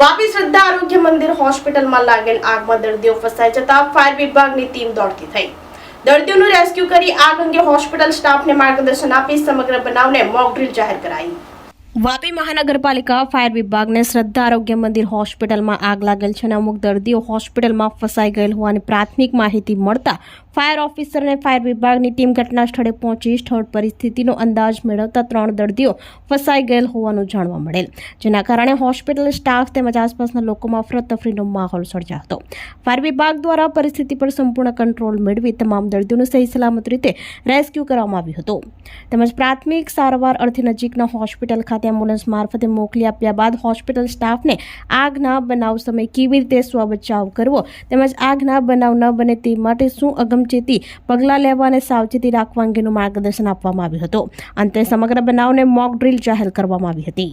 વાપી શ્રદ્ધા આરોગ્ય મંદિર હોસ્પિટલમાં લાગેલ આગમાં દર્દીઓ ફસાઈ જતા ફાયર વિભાગની ટીમ દોડતી થઈ. દર્દીઓનું રેસ્ક્યુ કરી આગ અંગે હોસ્પિટલ સ્ટાફને માર્ગદર્શન આપી સમગ્ર બનાવને મોકડ્રીલ જાહેર કરાઈ. વાપી મહાનગરપાલિકા ફાયર વિભાગને શ્રદ્ધા આરોગ્ય મંદિર હોસ્પિટલમાં આગ લાગેલ છે અને અમુક દર્દીઓ હોસ્પિટલમાં ફસાઈ ગયેલ હોવાની પ્રાથમિક માહિતી મળતા ફાયર ઓફિસર અને ફાયર વિભાગની ટીમ ઘટના સ્થળે પહોંચી સ્થળ પરિસ્થિતિનો અંદાજ મેળવતા ત્રણ દર્દીઓ ફસાઈ ગયેલ હોવાનું જાણવા મળેલ, જેના કારણે હોસ્પિટલ સ્ટાફ તેમજ આસપાસના લોકોમાં ફરતફરીનો માહોલ સર્જાયો હતો ફાયર વિભાગ દ્વારા પરિસ્થિતિ પર સંપૂર્ણ કંટ્રોલ મેળવી તમામ દર્દીઓનું સહી સલામત રીતે રેસ્ક્યુ કરવામાં આવ્યું હતું. તેમજ પ્રાથમિક સારવાર અર્થે નજીકના હોસ્પિટલ ખાતે એમ્બ્યુલન્સ મારફતે મોકલી આપ્યા બાદ હોસ્પિટલ સ્ટાફને આગના બનાવ સમયે કેવી રીતે સ્વબચાવ કરવો તેમજ આગના બનાવ ન બને તે માટે શું અગમચેતી પગલાં લેવા અને સાવચેતી રાખવા અંગેનું માર્ગદર્શન આપવામાં આવ્યું હતું. અંતે સમગ્ર બનાવને મોક ડ્રીલ જાહેર કરવામાં આવી હતી.